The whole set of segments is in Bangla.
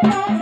Thank you.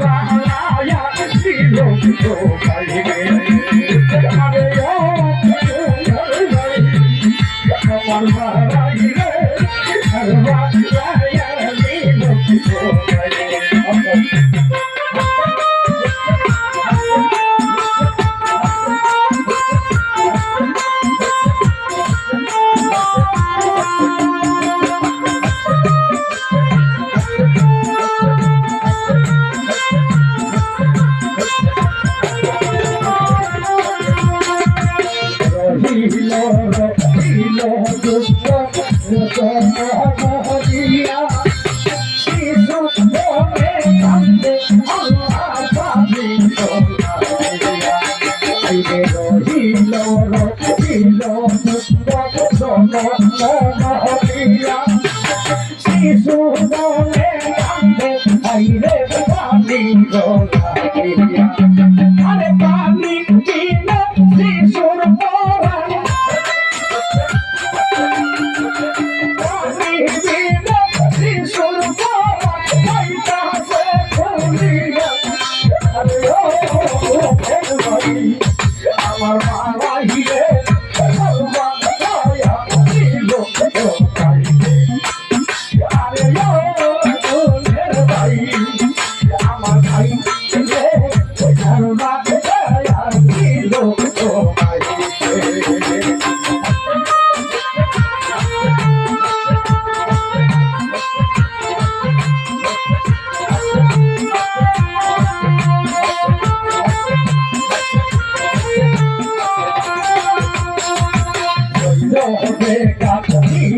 বাংলায় দিল তো ಸಂಸಾರ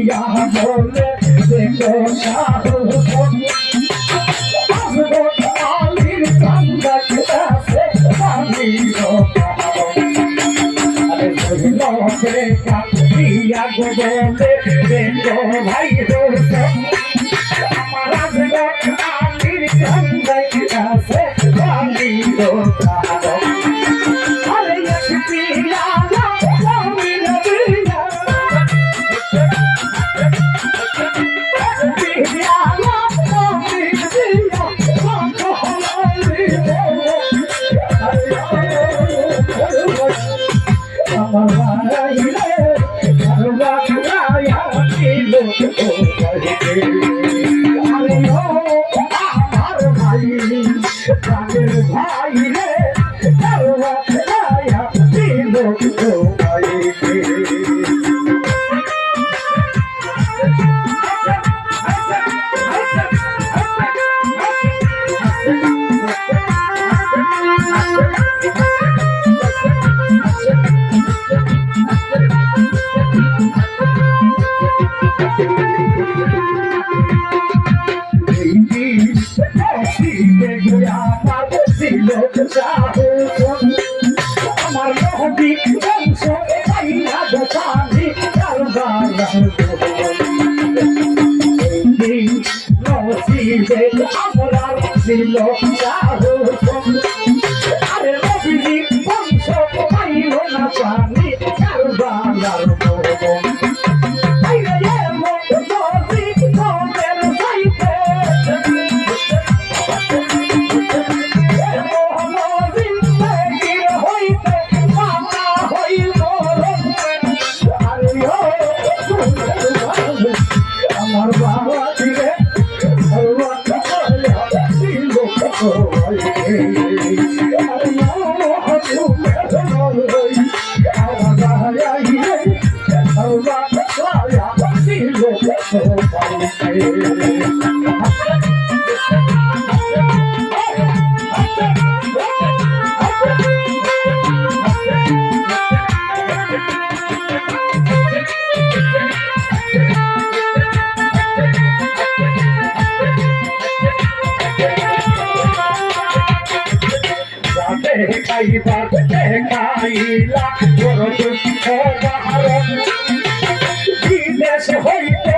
Yeah, I'm gonna let it go. ভাই আমার আমি Oh. ছিল কাইবা কাইলা বড় দুঃখ বাহার বিদেশ হইতে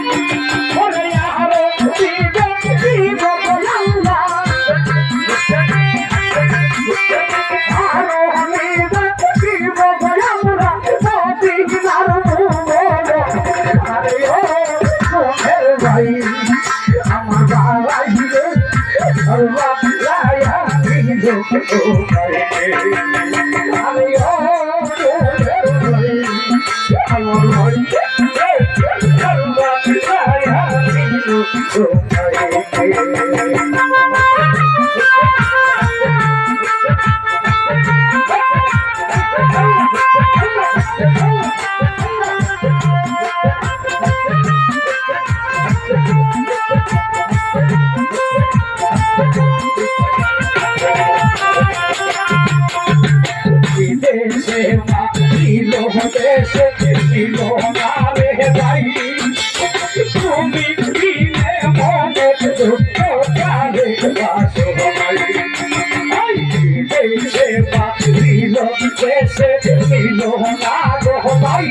I'm a liar, I'm not a liar, I'm not শোভাই সেবা দিল দেশে দিল না রহবাই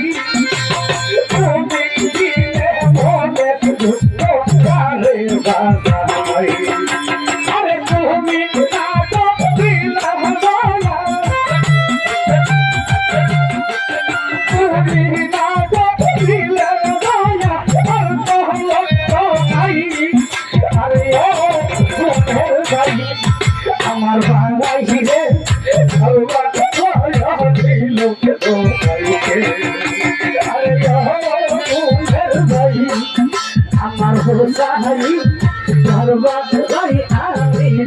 তুমি দিলে মনে দুঃখ গারে গাদা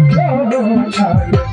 Oh, no, no, no.